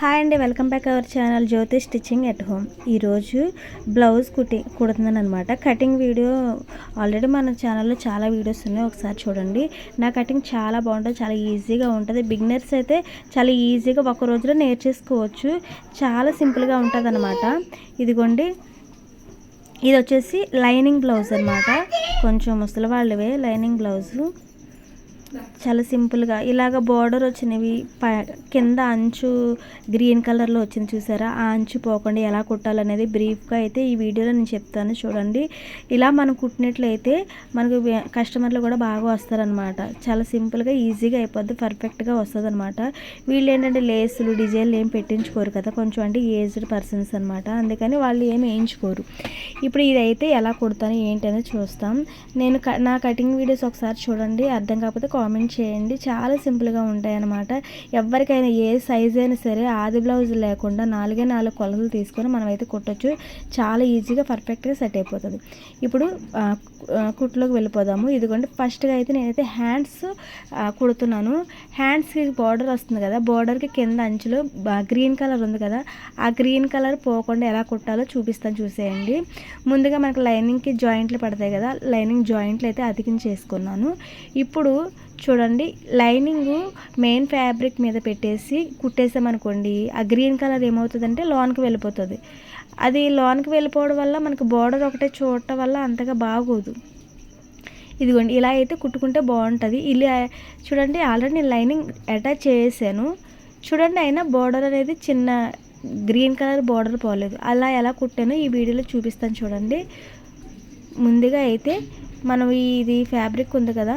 Hi అండి welcome back our channel Jyothi stitching at home ఈరోజు blouse కుట్టి కుడుతున్నాను అనమాట కటింగ్ వీడియో ఆల్రెడీ మన ఛానల్లో చాలా వీడియోస్ ఉన్నాయి. ఒకసారి చూడండి. నా కటింగ్ చాలా బాగుంటుంది చాలా ఈజీగా ఉంటుంది. బిగినర్స్ అయితే చాలా ఈజీగా ఒక రోజులో నేర్చేసుకోవచ్చు. చాలా సింపుల్గా ఉంటుంది అనమాట ఇదిగోండి. ఇది వచ్చేసి లైనింగ్ బ్లౌజ్ అనమాట కొంచెం ముసలి వాళ్ళవే లైనింగ్ బ్లౌజు చాలా సింపుల్గా. ఇలాగ బార్డర్ వచ్చినవి ప కింద అంచు గ్రీన్ కలర్లో వచ్చింది చూసారా? ఆ అంచు పోకుండా ఎలా కుట్టాలనేది బ్రీఫ్గా అయితే ఈ వీడియోలో నేను చెప్తాను చూడండి. ఇలా మనం కుట్టినట్లయితే మనకు కస్టమర్లు కూడా బాగా వస్తారనమాట చాలా సింపుల్గా ఈజీగా అయిపోద్ది పర్ఫెక్ట్గా వస్తుంది అనమాట వీళ్ళు ఏంటంటే లేసులు డిజైన్లు ఏం పెట్టించుకోరు కదా కొంచెం అంటే ఏజ్డ్ పర్సన్స్ అనమాట అందుకని వాళ్ళు ఏమి వేయించుకోరు. ఇప్పుడు ఇదైతే ఎలా కుడతాను ఏంటనేది చూస్తాం. నేను నా కటింగ్ వీడియోస్ ఒకసారి చూడండి అర్థం కాకపోతే కామెంట్ చేయండి. చాలా సింపుల్గా ఉంటాయి అన్నమాట ఎవరికైనా ఏ సైజ్ అయినా సరే ఆది బ్లౌజ్ లేకుండా నాలుగే నాలుగు కొలతలు తీసుకొని మనం అయితే కుట్టచ్చు. చాలా ఈజీగా పర్ఫెక్ట్గా సెట్ అయిపోతుంది. ఇప్పుడు కుట్లోకి వెళ్ళిపోదాము. ఇదిగోండి ఫస్ట్గా అయితే నేనైతే హ్యాండ్స్ కుడుతున్నాను. హ్యాండ్స్కి బార్డర్ వస్తుంది కదా బార్డర్కి కింద అంచులో గ్రీన్ కలర్ ఉంది కదా ఆ గ్రీన్ కలర్ పోకుండా ఎలా కుట్టాలో చూపిస్తాను చూసేయండి. ముందుగా మనకు లైనింగ్కి జాయింట్లు పడతాయి కదా లైనింగ్ జాయింట్లు అయితే అతికించేసుకున్నాను. ఇప్పుడు చూడండి లైనింగ్ మెయిన్ ఫ్యాబ్రిక్ మీద పెట్టేసి కుట్టేసామనుకోండి ఆ గ్రీన్ కలర్ ఏమవుతుందంటే లోన్కి వెళ్ళిపోతుంది. అది లోన్కి వెళ్ళిపోవడం వల్ల మనకు బార్డర్ ఒకటే చూడటం వల్ల అంతగా బాగోదు. ఇదిగోండి ఇలా అయితే కుట్టుకుంటే బాగుంటుంది. ఇలా చూడండి ఆల్రెడీ నేను లైనింగ్ అటాచ్ చేసాను చూడండి అయినా బార్డర్ అనేది చిన్న గ్రీన్ కలర్ బార్డర్ పోలేదు. అలా ఎలా కుట్టానో ఈ వీడియోలో చూపిస్తాను చూడండి. ముందుగా అయితే మనం ఇది ఫ్యాబ్రిక్ ఉంది కదా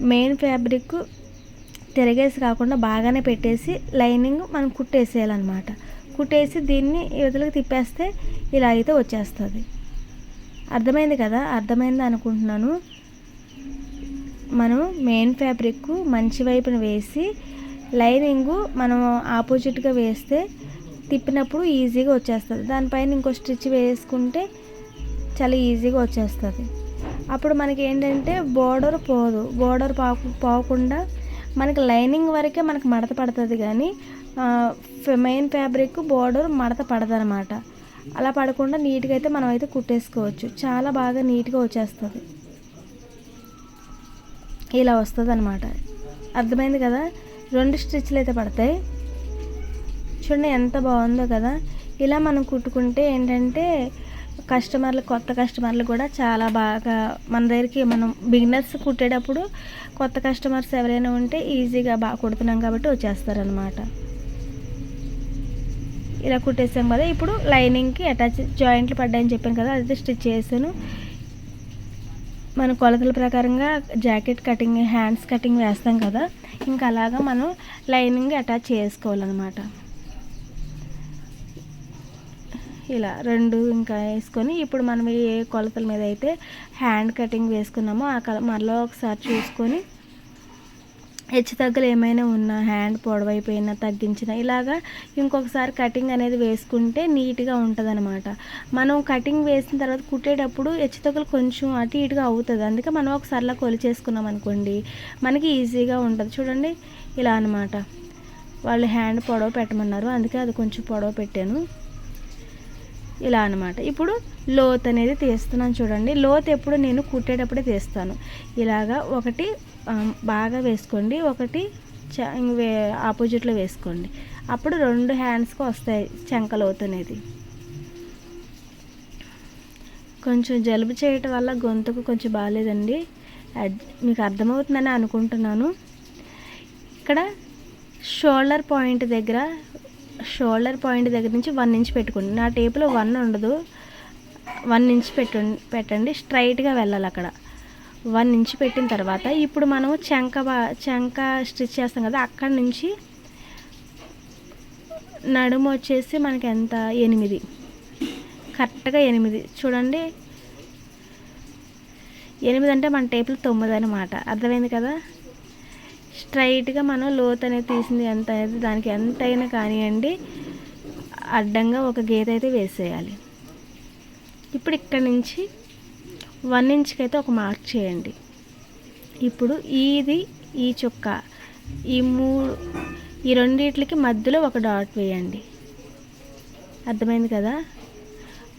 మెయిన్ ఫ్యాబ్రిక్ తిరగేసి కాకుండా బాగానే పెట్టేసి లైనింగ్ మనం కుట్టేసేయాలన్నమాట. కుట్టేసి దీన్ని యువతలకు తిప్పేస్తే ఇలా అయితే వచ్చేస్తుంది. అర్థమైంది కదా? అర్థమైంది అనుకుంటున్నాను. మనం మెయిన్ ఫ్యాబ్రిక్ మంచి వైపున వేసి లైనింగ్ మనం ఆపోజిట్గా వేస్తే తిప్పినప్పుడు ఈజీగా వచ్చేస్తుంది. దానిపైన ఇంకో స్టిచ్ వేసుకుంటే చాలా ఈజీగా వచ్చేస్తుంది. అప్పుడు మనకి ఏంటంటే బోర్డర్ పోదు. బోర్డర్ పాకు పోకుండా మనకి లైనింగ్ వరకే మనకు మడత పడుతుంది కానీ మెయిన్ ఫ్యాబ్రిక్ బోర్డర్ మడత పడదనమాట. అలా పడకుండా నీట్గా అయితే మనం అయితే కుట్టేసుకోవచ్చు. చాలా బాగా నీట్గా వచ్చేస్తుంది. ఇలా వస్తుంది అనమాట అర్థమైంది కదా? రెండు స్టిచ్లు అయితే పడతాయి. చూడండి ఎంత బాగుందో కదా? ఇలా మనం కుట్టుకుంటే ఏంటంటే కస్టమర్లు కొత్త కస్టమర్లు కూడా చాలా బాగా మన దగ్గరికి మనం బిగినర్స్ కుట్టేటప్పుడు కొత్త కస్టమర్స్ ఎవరైనా ఉంటే ఈజీగా బాగా కుడుతున్నాం కాబట్టి వచ్చేస్తారనమాట ఇలా కుట్టేసాం కదా ఇప్పుడు లైనింగ్కి అటాచ్ జాయింట్లు పడ్డాయని చెప్పాను కదా అది స్టిచ్ చేశాను. మన కొలతల ప్రకారంగా జాకెట్ కటింగ్ హ్యాండ్స్ కటింగ్ వేస్తాం కదా ఇంకా అలాగా మనం లైనింగ్ అటాచ్ చేసుకోవాలన్నమాట. ఇలా రెండు ఇంకా వేసుకొని ఇప్పుడు మనం ఏ కొలతల మీద అయితే హ్యాండ్ కటింగ్ వేసుకున్నామో ఆ కల మళ్ళీ ఒకసారి చూసుకొని హెచ్చు తగ్గులు ఏమైనా ఉన్నా హ్యాండ్ పొడవైపోయినా తగ్గించిన ఇలాగా ఇంకొకసారి కటింగ్ అనేది వేసుకుంటే నీట్గా ఉంటుంది అనమాట మనం కటింగ్ వేసిన తర్వాత కుట్టేటప్పుడు హెచ్చు తగ్గులు కొంచెం అటు ఇటుగా అవుతుంది. అందుకే మనం ఒకసారిలా కొలిచేసుకున్నాం అనుకోండి మనకి ఈజీగా ఉంటుంది. చూడండి ఇలా అనమాట వాళ్ళు హ్యాండ్ పొడవ పెట్టమన్నారు. అందుకే అది కొంచెం పొడవ పెట్టాను. ఇలా అనమాట ఇప్పుడు లోత్ అనేది తీస్తున్నాను చూడండి. లోత్ ఎప్పుడు నేను కుట్టేటప్పుడే తీస్తాను. ఇలాగా ఒకటి బాగా వేసుకోండి. ఒకటి వే ఆపోజిట్లో వేసుకోండి. అప్పుడు రెండు హ్యాండ్స్కి వస్తాయి చెంక లోత్ అనేది. కొంచెం జలుబు చేయటం వల్ల గొంతుకు కొంచెం బాగాలేదండి. మీకు అర్థమవుతుందని అనుకుంటున్నాను. ఇక్కడ షోల్డర్ పాయింట్ దగ్గర షోల్డర్ పాయింట్ దగ్గర నుంచి వన్ ఇంచ్ పెట్టుకోండి. నా టేపులో వన్ ఉండదు. వన్ ఇంచ్ పెట్టు పెట్టండి. స్ట్రైట్గా వెళ్ళాలి అక్కడ. వన్ ఇంచ్ పెట్టిన తర్వాత ఇప్పుడు మనం చెంక చెంక స్టిచ్ చేస్తాం కదా అక్కడి నుంచి నడుము వచ్చేసి మనకి ఎంత? ఎనిమిది. కరెక్ట్గా ఎనిమిది. చూడండి. ఎనిమిది అంటే మన టేపులు తొమ్మిది అనమాట అర్థమైంది కదా? స్ట్రైట్గా మనం లోత్ అనేది తీసింది ఎంత అయితే దానికి ఎంతైనా కానివ్వండి అడ్డంగా ఒక గీత అయితే వేసేయాలి. ఇప్పుడు ఇక్కడ నుంచి వన్ ఇంచ్కి అయితే ఒక మార్క్ చేయండి. ఇప్పుడు ఇది ఈ చుక్క ఈ మూడు ఈ రెండిట్లకి మధ్యలో ఒక డాట్ వేయండి. అర్థమైంది కదా?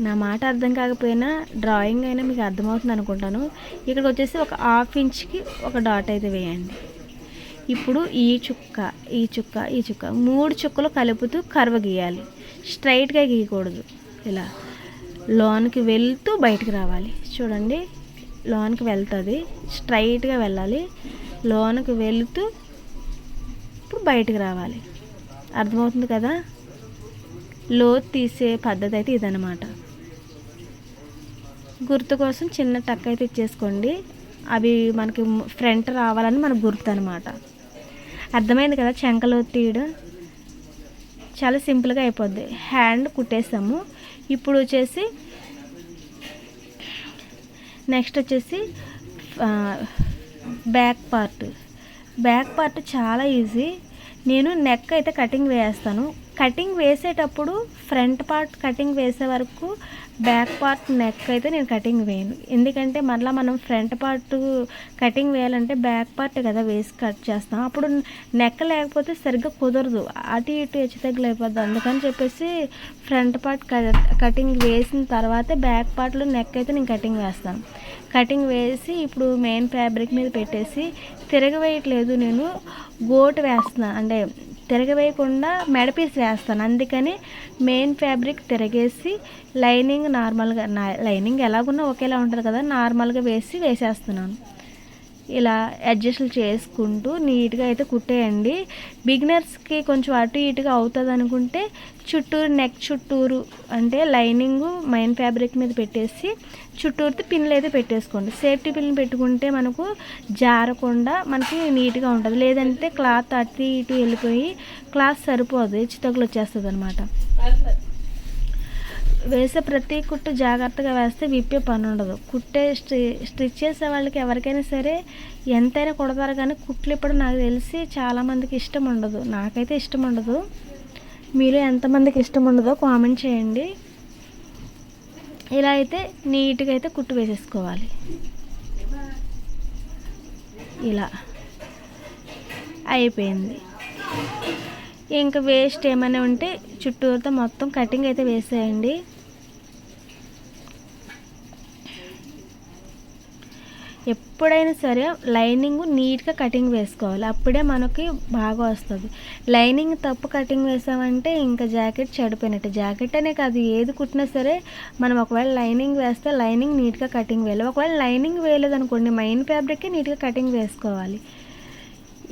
నా మాట అర్థం కాకపోయినా డ్రాయింగ్ అయినా మీకు అర్థమవుతుంది అనుకుంటాను ఇక్కడికి వచ్చేసి ఒక హాఫ్ ఇంచ్కి ఒక డాట్ అయితే వేయండి. ఇప్పుడు ఈ చుక్క ఈ చుక్క ఈ చుక్క. మూడు చుక్కలు కలుపుతూ కర్వ గీయాలి. స్ట్రైట్గా గీయకూడదు. ఇలా లోనికి వెళ్తూ బయటకు రావాలి. చూడండి లోనికి వెళ్తుంది. స్ట్రైట్గా వెళ్ళాలి. లోనికి వెళుతూ ఇప్పుడు బయటకు రావాలి. అర్థమవుతుంది కదా? లోతు తీసే పద్ధతి అయితే ఇదనమాట గుర్తు కోసం చిన్న టక్ అయితే ఇచ్చేసుకోండి. అవి మనకి ఫ్రంట్ రావాలని మనకు గుర్తు అనమాట అర్థమైంది కదా చెంకలు తీయడం? చాలా సింపుల్గా అయిపోద్ది. హ్యాండ్ కుట్టేసాము. ఇప్పుడు వచ్చేసి నెక్స్ట్ వచ్చేసి బ్యాక్ పార్ట్. బ్యాక్ పార్ట్ చాలా ఈజీ. నేను నెక్ అయితే కటింగ్ వేస్తాను. కటింగ్ వేసేటప్పుడు ఫ్రంట్ పార్ట్ కటింగ్ వేసే వరకు బ్యాక్ పార్ట్ నెక్ అయితే నేను కటింగ్ వేయను. ఎందుకంటే మళ్ళీ మనం ఫ్రంట్ పార్ట్ కటింగ్ వేయాలంటే బ్యాక్ పార్ట్ కదా వేసి కట్ చేస్తాం. అప్పుడు నెక్ లేకపోతే సరిగ్గా కుదరదు. అటు ఇటు హెచ్చు తగ్గులు అయిపోద్ది. అందుకని చెప్పేసి ఫ్రంట్ పార్ట్ కటింగ్ వేసిన తర్వాతే బ్యాక్ పార్ట్లో నెక్ అయితే నేను కటింగ్ వేస్తాను. కటింగ్ వేసి ఇప్పుడు మెయిన్ ఫ్యాబ్రిక్ మీద పెట్టేసి తిరగవేయట్లేదు నేను. గోటు వేస్తున్నాను అంటే తిరగవేయకుండా మెడపీస్ వేస్తాను. అందుకని మెయిన్ ఫ్యాబ్రిక్ తిరగేసి లైనింగ్ నార్మల్గా లైనింగ్ ఎలాగున్నా ఒకేలా ఉంటుంది కదా నార్మల్గా వేసి వేసేస్తున్నాను. ఇలా అడ్జస్ట్లు చేసుకుంటూ నీట్గా అయితే కుట్టేయండి. బిగినర్స్కి కొంచెం అటు ఇటుగా అవుతుంది అనుకుంటే చుట్టూరు నెక్ చుట్టూరు అంటే లైనింగ్ మైన్ ఫ్యాబ్రిక్ మీద పెట్టేసి చుట్టూరుతో పిన్లు అయితే పెట్టేసుకోండి. సేఫ్టీ పిన్లు పెట్టుకుంటే మనకు జారకుండా మనకి నీట్గా ఉంటుంది. లేదంటే క్లాత్ అటు ఇటు వెళ్ళిపోయి క్లాత్ సరిపోదు. చితకులు వచ్చేస్తుంది అనమాట వేసే ప్రతి కుట్టు జాగ్రత్తగా వేస్తే విప్పే పని ఉండదు. కుట్టే స్టి స్టిచ్ చేసే వాళ్ళకి ఎవరికైనా సరే ఎంతైనా కుడతారు కానీ కుట్లు ఇప్పుడు నాకు తెలిసి చాలామందికి ఇష్టం ఉండదు. నాకైతే ఇష్టం ఉండదు. మీరు ఎంతమందికి ఇష్టం ఉండదో కామెంట్ చేయండి. ఇలా అయితే నీట్గా అయితే కుట్టు వేసేసుకోవాలి. ఇలా. అయిపోయింది. ఇంకా వేస్ట్ ఏమైనా ఉంటే చుట్టూరుతో మొత్తం కటింగ్ అయితే వేసేయండి. ఎప్పుడైనా సరే లైనింగ్ నీట్గా కటింగ్ వేసుకోవాలి. అప్పుడే మనకి బాగా వస్తుంది. లైనింగ్ తప్పు కటింగ్ వేసామంటే ఇంకా జాకెట్ చెడిపోయినట్టు. జాకెట్ అనే కాదు ఏది కుట్టినా సరే మనం ఒకవేళ లైనింగ్ వేస్తే లైనింగ్ నీట్గా కటింగ్ వేయాలి. ఒకవేళ లైనింగ్ వేయలేదనుకోండి మైన్ ఫ్యాబ్రిక్కి నీట్గా కటింగ్ వేసుకోవాలి.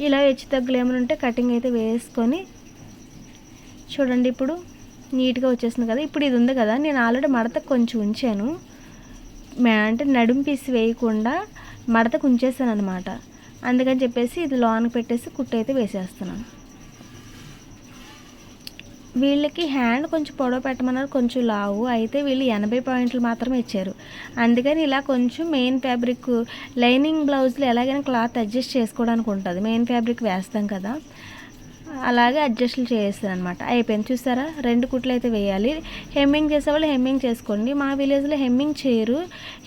ఇలా హెచ్చు తగ్గులు ఏమైనా ఉంటే కటింగ్ అయితే వేసుకొని చూడండి ఇప్పుడు నీట్గా వచ్చేసింది కదా ఇప్పుడు ఇది ఉంది కదా నేను ఆల్రెడీ మడత కొంచెం ఉంచాను. అంటే నడుము పీసి వేయకుండా మడతకు ఉంచేసాను అనమాట అందుకని చెప్పేసి ఇది లోనకి పెట్టేసి కుట్టు అయితే వేసేస్తున్నాను. వీళ్ళకి హ్యాండ్ కొంచెం పొడవ పెట్టమన్నారు కొంచెం లావు. అయితే వీళ్ళు ఎనభై పాయింట్లు మాత్రమే ఇచ్చారు. అందుకని ఇలా కొంచెం మెయిన్ ఫ్యాబ్రిక్ లైనింగ్ బ్లౌజ్లు ఎలాగైనా క్లాత్ అడ్జస్ట్ చేసుకోవడానికి ఉంటుంది. మెయిన్ ఫ్యాబ్రిక్ వేస్తాం కదా. అలాగే అడ్జస్ట్లు చేస్తాను అనమాట అయిపోయింది. చూసారా రెండు కుట్లు అయితే వేయాలి. హెమ్మింగ్ చేసేవాళ్ళు హెమ్మింగ్ చేసుకోండి. మా విలేజ్లో హెమ్మింగ్ చేయరు.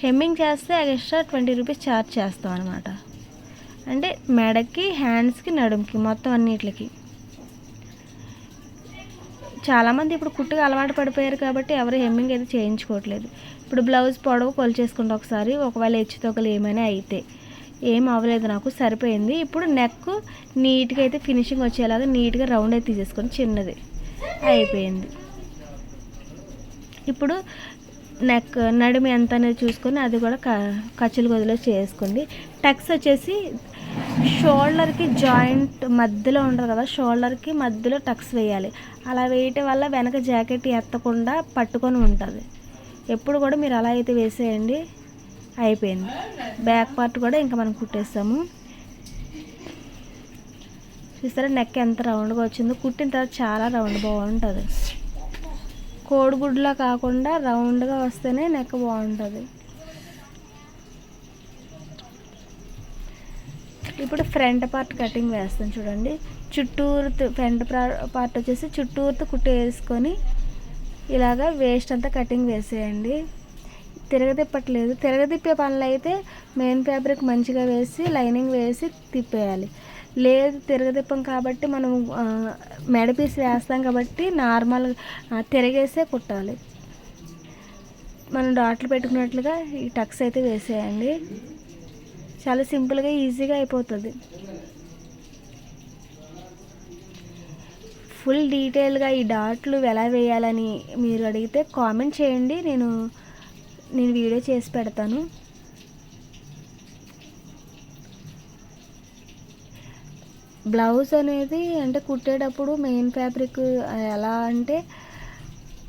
హెమ్మింగ్ చేస్తే ఎక్స్ట్రా ట్వంటీ రూపీస్ ఛార్జ్ చేస్తాం అనమాట అంటే మెడకి హ్యాండ్స్కి నడుముకి మొత్తం అన్నిటికి చాలామంది ఇప్పుడు కుట్టుకు అలవాటు పడిపోయారు కాబట్టి ఎవరు హెమ్మింగ్ అయితే చేయించుకోవట్లేదు. ఇప్పుడు బ్లౌజ్ పొడవు కొలిచేసుకుంటే ఒకసారి ఒకవేళ హెచ్చు తొక్కలు ఏమైనా అయితే. ఏం అవ్వలేదు నాకు సరిపోయింది. ఇప్పుడు నెక్ నీట్గా అయితే ఫినిషింగ్ వచ్చేలాగా నీట్గా రౌండ్ అయితే తీసేసుకొని చిన్నది అయిపోయింది. ఇప్పుడు నెక్ నడుము ఎంత అనేది చూసుకొని అది కూడా క కచ్చులు గదిలో చేసుకోండి. టక్స్ వచ్చేసి షోల్డర్కి జాయింట్ మధ్యలో ఉండదు కదా షోల్డర్కి మధ్యలో టక్స్ వేయాలి. అలా వేయటం వల్ల వెనక జాకెట్ ఎత్తకుండా పట్టుకొని ఉంటుంది. ఎప్పుడు కూడా మీరు అలా అయితే వేసేయండి. అయిపోయింది. బ్యాక్ పార్ట్ కూడా ఇంకా మనం కుట్టేస్తాము. చూసారా నెక్ ఎంత రౌండ్గా వచ్చిందో. కుట్టిన తర్వాత చాలా రౌండ్ బాగుంటుంది. కోడిగుడ్లా కాకుండా రౌండ్గా వస్తేనే నెక్ బాగుంటుంది. ఇప్పుడు ఫ్రంట్ పార్ట్ కటింగ్ వేస్తాం చూడండి. చుట్టూరు ఫ్రంట్ పార్ట్ వచ్చేసి చుట్టూరుతో కుట్టేసుకొని ఇలాగా వేస్ట్ అంతా కటింగ్ వేసేయండి. తిరగదిప్పట్లేదు తిరగదిప్పే పనులు అయితే మెయిన్ ఫ్యాబ్రిక్ మంచిగా వేసి లైనింగ్ వేసి తిప్పేయాలి. లేదు తిరగదిప్పం కాబట్టి మనం మెడపీస్ వేస్తాం కాబట్టి నార్మల్ తిరగేసే కుట్టాలి. మనం డాట్లు పెట్టుకున్నట్లుగా ఈ టక్స్ అయితే వేసేయండి. చాలా సింపుల్గా ఈజీగా అయిపోతుంది. ఫుల్ డీటెయిల్గా ఈ డాట్లు ఎలా వేయాలని మీరు అడిగితే కామెంట్ చేయండి. నేను నేను వీడియో చేసి పెడతాను. బ్లౌజ్ అనేది అంటే కుట్టేటప్పుడు మెయిన్ ఫ్యాబ్రిక్ ఎలా అంటే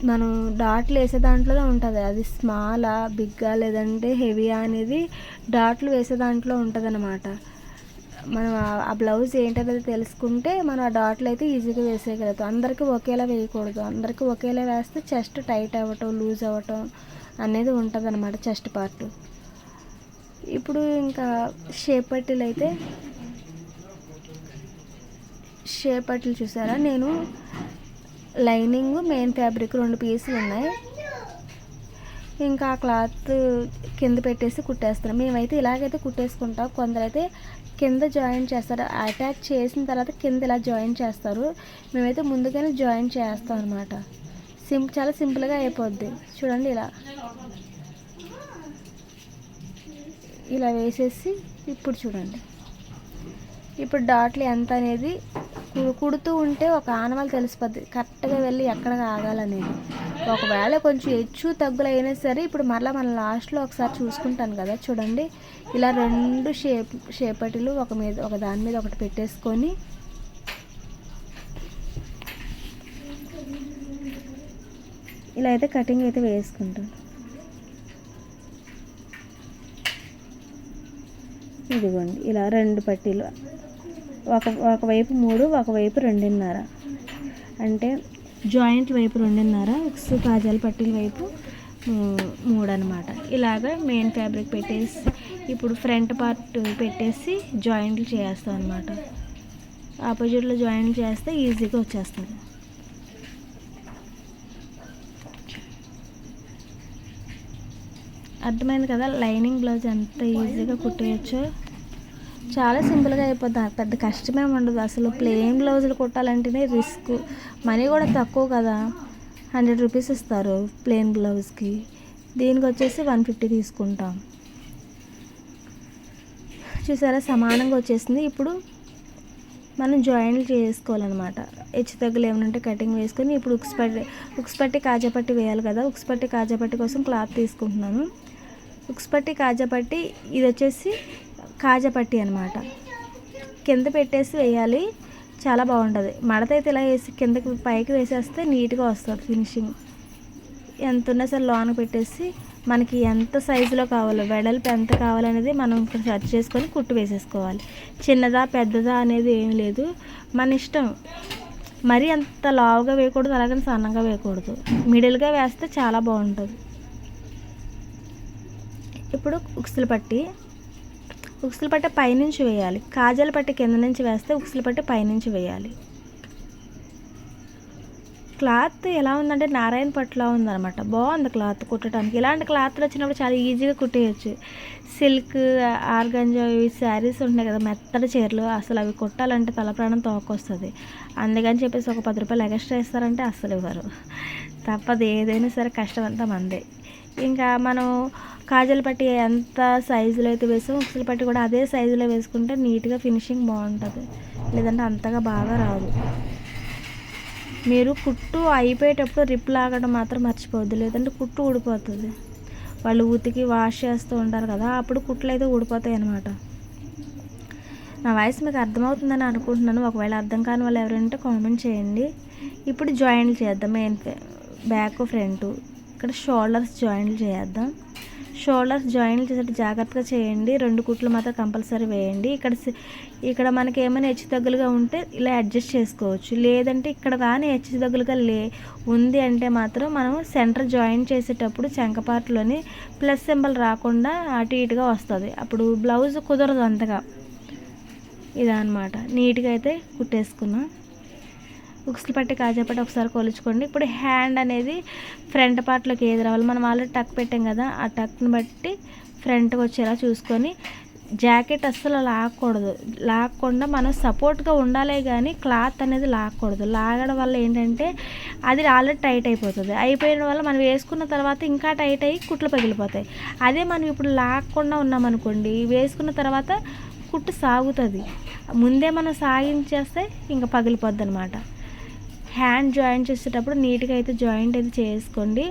మనం డాట్లు వేసే దాంట్లోనే ఉంటుంది. అది స్మాలా బిగ్గా లేదంటే హెవీయా అనేది డాట్లు వేసే దాంట్లో ఉంటుంది అనమాట మనం ఆ- ఆ బ్లౌజ్ ఏంటనేది తెలుసుకుంటే మనం ఆ డాట్లు అయితే ఈజీగా వేసేయగలుగుతాం. అందరికీ ఒకేలా వేయకూడదు. అందరికీ ఒకేలా వేస్తే చెస్ట్ టైట్ అవ్వటం లూజ్ అవ్వటం అనేది ఉంటుంది అనమాట చెస్ట్ పార్ట్. ఇప్పుడు ఇంకా షేప్ పట్టీలు అయితే షేప్ పట్టీలు చూసారా? నేను లైనింగ్ మెయిన్ ఫ్యాబ్రిక్ రెండు పీసులు ఉన్నాయి. ఇంకా ఆ క్లాత్ కింద పెట్టేసి కుట్టేస్తాను. మేమైతే ఇలాగైతే కుట్టేసుకుంటాం. కొందరైతే కింద జాయిన్ చేస్తారు. అటాచ్ చేసిన తర్వాత కింద ఇలా జాయిన్ చేస్తారు. మేమైతే ముందుగానే జాయిన్ చేస్తాం అనమాట సిం చాలా సింపుల్గా అయిపోద్ది. చూడండి ఇలా. ఇలా వేసేసి ఇప్పుడు చూడండి. ఇప్పుడు డాట్లు ఎంత అనేది కుడుతూ ఉంటే ఒక ఆనవాలు తెలిసిపోద్ది. కరెక్ట్గా వెళ్ళి ఎక్కడ ఆగాలనేది. ఒకవేళ కొంచెం హెచ్చు తగ్గులైనా సరే ఇప్పుడు మరలా మన లాస్ట్లో ఒకసారి చూసుకుంటాను కదా. చూడండి. ఇలా రెండు షేప్ షేపటిలు ఒక మీద ఒక దాని మీద ఒకటి పెట్టేసుకొని ఇలా అయితే కటింగ్ అయితే వేసుకుంటాను ఇదిగోండి ఇలా రెండు పట్టీలు. ఒక ఒకవైపు మూడు ఒకవైపు రెండున్నర. అంటే జాయింట్ వైపు రెండున్నర ఉక్స్ కాజాల పట్టీల వైపు మూడు అనమాట ఇలాగ మెయిన్ ఫ్యాబ్రిక్ పెట్టేసి ఇప్పుడు ఫ్రంట్ పార్ట్ పెట్టేసి జాయింట్లు చేస్తాం అనమాట ఆపోజిట్లో జాయింట్ చేస్తే ఈజీగా వచ్చేస్తుంది. అర్థమైంది కదా లైనింగ్ బ్లౌజ్ ఎంత ఈజీగా కుట్టేయచ్చు. చాలా సింపుల్గా అయిపోద్ది పెద్ద కష్టమేం ఉండదు. అసలు ప్లెయిన్ బ్లౌజులు కుట్టాలంటేనే రిస్క్. మనీ కూడా తక్కువ కదా. హండ్రెడ్ రూపీస్ ఇస్తారు ప్లెయిన్ బ్లౌజ్కి. దీనికి వచ్చేసి వన్ ఫిఫ్టీ తీసుకుంటాం. చూసారా సమానంగా వచ్చేసింది. ఇప్పుడు మనం జాయింట్లు చేసుకోవాలన్నమాట. హెచ్చు తగ్గులు ఏమైనా ఉంటే కటింగ్ వేసుకొని ఇప్పుడు ఉక్స్ పట్టి ఉక్స్ పట్టి కాజా పట్టి వేయాలి కదా. ఉక్స్ పట్టి కాజా పట్టి కోసం క్లాత్ తీసుకుంటున్నాను. ఉక్స్ పట్టి కాజాపట్టి ఇది వచ్చేసి కాజపట్టి అనమాట కింద పెట్టేసి వేయాలి. చాలా బాగుంటుంది. మడత అయితే ఇలా వేసి కిందకి పైకి వేసేస్తే నీట్గా వస్తుంది ఫినిషింగ్. ఎంత ఉన్నా సరే లోన పెట్టేసి మనకి ఎంత సైజులో కావాలో వెడల్పు ఎంత కావాలనేది మనం ఇక్కడ సెర్చ్ చేసుకొని కుట్టు వేసేసుకోవాలి. చిన్నదా పెద్దదా అనేది ఏం లేదు. మన ఇష్టం. మరీ అంత లావుగా వేయకూడదు అలాగని సన్నగా వేయకూడదు. మిడిల్గా వేస్తే చాలా బాగుంటుంది. ఇప్పుడు ఉక్సులు పట్టి ఉక్సులు పట్టి పైనుంచి వేయాలి. కాజాల పట్టి కింద నుంచి వేస్తే ఉక్సులు పట్టి పైనుంచి వేయాలి. క్లాత్ ఎలా ఉందంటే నారాయణ పట్టులా ఉందన్నమాట. బాగుంది క్లాత్ కుట్టడానికి ఇలాంటి క్లాత్లు వచ్చినప్పుడు చాలా ఈజీగా కుట్టేయచ్చు. సిల్క్ ఆర్గంజా ఇవి శారీస్ ఉంటాయి కదా మెత్తడి చీరలు. అసలు అవి కుట్టాలంటే తల ప్రాణం తోకొస్తుంది. అందుకని చెప్పేసి ఒక పది రూపాయలు ఎక్స్ట్రా ఇస్తారంటే అస్సలు ఇవ్వరు. తప్పదు. ఏదైనా సరే కష్టం అంతా మందే. ఇంకా మనం కాజల్ పట్టి ఎంత సైజులో అయితే వేసామో ఉక్సల పట్టి కూడా అదే సైజులో వేసుకుంటే నీట్గా ఫినిషింగ్ బాగుంటుంది. లేదంటే అంతగా బాగా రాదు. మీరు కుట్టు అయిపోయేటప్పుడు రిప్ లాగడం మాత్రం మర్చిపోవద్దు. లేదంటే కుట్టు ఊడిపోతుంది. వాళ్ళు ఉతికి వాష్ చేస్తూ ఉంటారు కదా అప్పుడు కుట్లు అయితే ఊడిపోతాయి అన్నమాట. నా వాయిస్ మీకు అర్థమవుతుందని అనుకుంటున్నాను. ఒకవేళ అర్థం కాని వాళ్ళు ఎవరంటే కామెంట్ చేయండి. ఇప్పుడు జాయింట్లు చేద్దాం మెయిన్ బ్యాక్ ఫ్రంట్ ఇక్కడ షోల్డర్స్ జాయింట్లు చేద్దాం. షోల్డర్స్ జాయింట్లు చేసేటప్పుడు జాగ్రత్తగా చేయండి. రెండు కుట్లు మాత్రం కంపల్సరీ వేయండి. ఇక్కడ ఇక్కడ మనకి ఏమైనా హెచ్చు తగ్గులుగా ఉంటే ఇలా అడ్జస్ట్ చేసుకోవచ్చు. లేదంటే ఇక్కడ కానీ హెచ్చు తగ్గులుగా లే ఉంది అంటే మాత్రం మనం సెంటర్ జాయిన్ చేసేటప్పుడు చెంకపాటులోని ప్లస్ సింబల్ రాకుండా అటు ఇటుగా వస్తుంది. అప్పుడు బ్లౌజ్ కుదరదు అంతగా. ఇదన్నమాట. నీట్గా అయితే కుట్టేసుకున్నాం. ఉక్సులు పట్టి కాజా పట్టి ఒకసారి కొలుచుకోండి. ఇప్పుడు హ్యాండ్ అనేది ఫ్రంట్ పార్ట్లోకి ఏది రావాలి? మనం ఆల్రెడీ టక్ పెట్టాం కదా ఆ టక్ని బట్టి ఫ్రంట్కి వచ్చేలా చూసుకొని జాకెట్ అస్సలు లాగకూడదు లాగకుండా మనం సపోర్ట్గా ఉండాలే కానీ క్లాత్ అనేది లాక్కూడదు లాగడం వల్ల ఏంటంటే అది ఆల్రెడీ టైట్ అయిపోతుంది. అయిపోయిన వల్ల మనం వేసుకున్న తర్వాత ఇంకా టైట్ అయ్యి కుట్లు పగిలిపోతాయి. అదే మనం ఇప్పుడు లాగకుండా ఉన్నామనుకోండి వేసుకున్న తర్వాత కుట్టు సాగుతుంది. ముందే మనం సాగించేస్తే ఇంకా పగిలిపోద్ది అనమాట హ్యాండ్ జాయింట్ చేసేటప్పుడు నీట్గా అయితే జాయింట్ అయితే చేసుకోండి.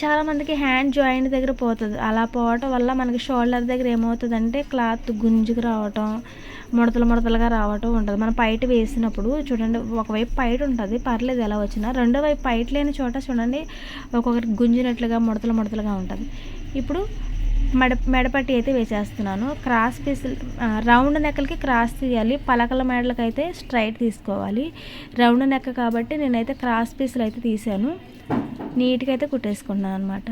చాలామందికి హ్యాండ్ జాయింట్ దగ్గర పోతుంది. అలా పోవటం వల్ల మనకి షోల్డర్ దగ్గర ఏమవుతుందంటే క్లాత్ గుంజుకు రావటం ముడతలు ముడతలుగా రావటం ఉంటుంది. మనం పైట వేసినప్పుడు చూడండి ఒకవైపు పైట ఉంటుంది పర్లేదు ఎలా వచ్చినా. రెండో వైపు పైట లేని చోట చూడండి ఒక్కొక్కరికి గుంజినట్లుగా ముడతలు ముడతలుగా ఉంటుంది. ఇప్పుడు మెడ మెడపట్టి అయితే వేసేస్తున్నాను. క్రాస్ పీస్ రౌండ్ నెక్కలకి క్రాస్ తీయాలి. పలకల మెడలకి అయితే స్ట్రైట్ తీసుకోవాలి. రౌండ్ నెక్క కాబట్టి నేనైతే క్రాస్ పీసులు అయితే తీసాను నీట్గా అయితే కుట్టేసుకున్నాను అనమాట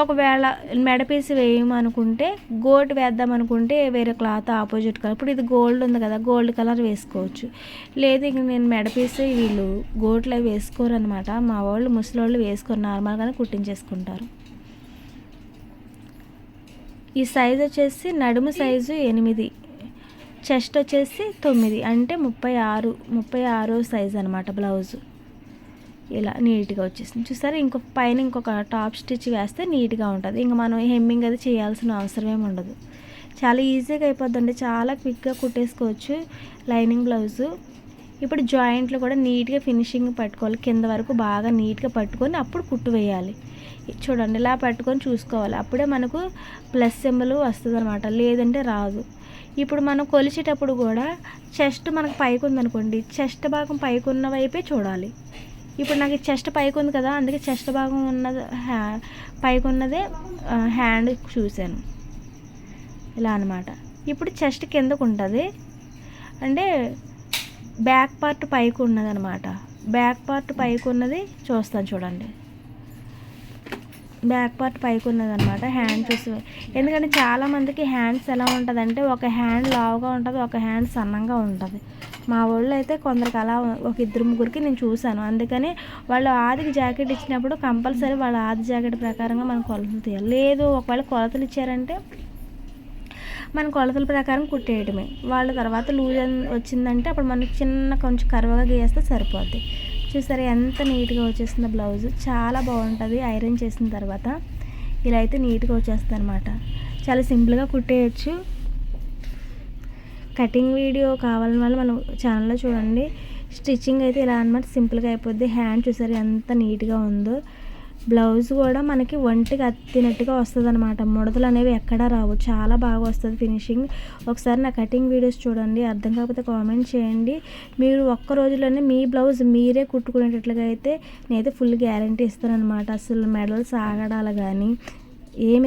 ఒకవేళ మెడ పీస్ వేయమనుకుంటే గోల్డ్ వేద్దాం అనుకుంటే వేరే క్లాత్ ఆపోజిట్ కలర్. ఇప్పుడు ఇది గోల్డ్ ఉంది కదా గోల్డ్ కలర్ వేసుకోవచ్చు. లేదు ఇంక నేను మెడ పీస్ వీళ్ళు గోట్లు అవి వేసుకోరు అనమాట మా వాళ్ళు ముసలి వాళ్ళు వేసుకోరు. నార్మల్గానే కుట్టించేసుకుంటారు. ఈ సైజ్ వచ్చేసి నడుము సైజు ఎనిమిది. చెస్ట్ వచ్చేసి తొమ్మిది. అంటే ముప్పై ఆరు ముప్పై ఆరో సైజ్ అనమాట బ్లౌజు ఇలా నీట్గా వచ్చేసింది. చూసారా? ఇంకొక పైన ఇంకొక టాప్ స్టిచ్ వేస్తే నీట్గా ఉంటుంది. ఇంకా మనం హెమ్మింగ్ అది చేయాల్సిన అవసరం ఏమి ఉండదు. చాలా ఈజీగా అయిపోద్దండి. చాలా క్విక్గా కుట్టేసుకోవచ్చు. లైనింగ్ బ్లౌజు ఇప్పుడు జాయింట్లు కూడా నీట్గా ఫినిషింగ్ పట్టుకోవాలి. కింద వరకు బాగా నీట్గా పట్టుకొని అప్పుడు కుట్టు వేయాలి. చూడండి ఇలా పట్టుకొని చూసుకోవాలి. అప్పుడే మనకు ప్లస్ సింబల్ వస్తుంది అనమాట లేదంటే రాదు. ఇప్పుడు మనం కొలిచేటప్పుడు కూడా చెస్ట్ మనకు పైకి ఉందనుకోండి చెస్ట్ భాగం పైకి ఉన్న వైపే చూడాలి. ఇప్పుడు నాకు చెస్ట్ పైకి ఉంది కదా అందుకే చెస్ట్ భాగం ఉన్నది హ్యా పైకి ఉన్నదే హ్యాండ్ చూశాను. ఇలా అనమాట ఇప్పుడు చెస్ట్ కిందకు ఉంటుంది. అంటే బ్యాక్ పార్ట్ పైకి ఉన్నది అనమాట బ్యాక్ పార్ట్ పైకి ఉన్నది చూస్తాను చూడండి. బ్యాక్ పార్ట్ పైకి ఉన్నదనమాట. హ్యాండ్ చూసి ఎందుకంటే చాలామందికి హ్యాండ్స్ ఎలా ఉంటుందంటే ఒక హ్యాండ్ లావుగా ఉంటుంది ఒక హ్యాండ్ సన్నంగా ఉంటుంది. మా వాళ్ళు అయితే కొందరికి అలా ఒక ఇద్దరు ముగ్గురికి నేను చూశాను. అందుకని వాళ్ళు ఆదికి జాకెట్ ఇచ్చినప్పుడు కంపల్సరీ వాళ్ళ ఆది జాకెట్ ప్రకారంగా మనం కొలతలు తీయాలి. లేదు ఒకవేళ కొలతలు ఇచ్చారంటే మన కొలతల ప్రకారం కుట్టేయడమే. వాళ్ళ తర్వాత లూజ్ వచ్చిందంటే అప్పుడు మనకి చిన్న కొంచెం కరువగా గీస్తే సరిపోద్ది. చూసారా ఎంత నీట్గా వచ్చేసిందో బ్లౌజ్. చాలా బాగుంటుంది. ఐరన్ చేసిన తర్వాత ఇలా అయితే నీట్గా వచ్చేస్తుంది అనమాట చాలా సింపుల్గా కుట్టేయచ్చు. కటింగ్ వీడియో కావాలని వల్ల మనం ఛానల్లో చూడండి. స్టిచ్చింగ్ అయితే ఇలా అనమాట సింపుల్గా అయిపోద్ది. హ్యాండ్ చూసారు ఎంత నీట్గా ఉందో. బ్లౌజ్ కూడా మనకి ఒంటికి అత్తినట్టుగా వస్తుంది అనమాట ముడతలు అనేవి ఎక్కడా రావు. చాలా బాగా వస్తుంది ఫినిషింగ్. ఒకసారి నా కటింగ్ వీడియోస్ చూడండి. అర్థం కాకపోతే కామెంట్ చేయండి. మీరు ఒక్క రోజులోనే మీ బ్లౌజ్ మీరే కుట్టుకునేటట్లుగా అయితే నేనైతే ఫుల్ గ్యారంటీ ఇస్తాను అనమాట అసలు మెడల్ సాగడాలు కానీ ఏమి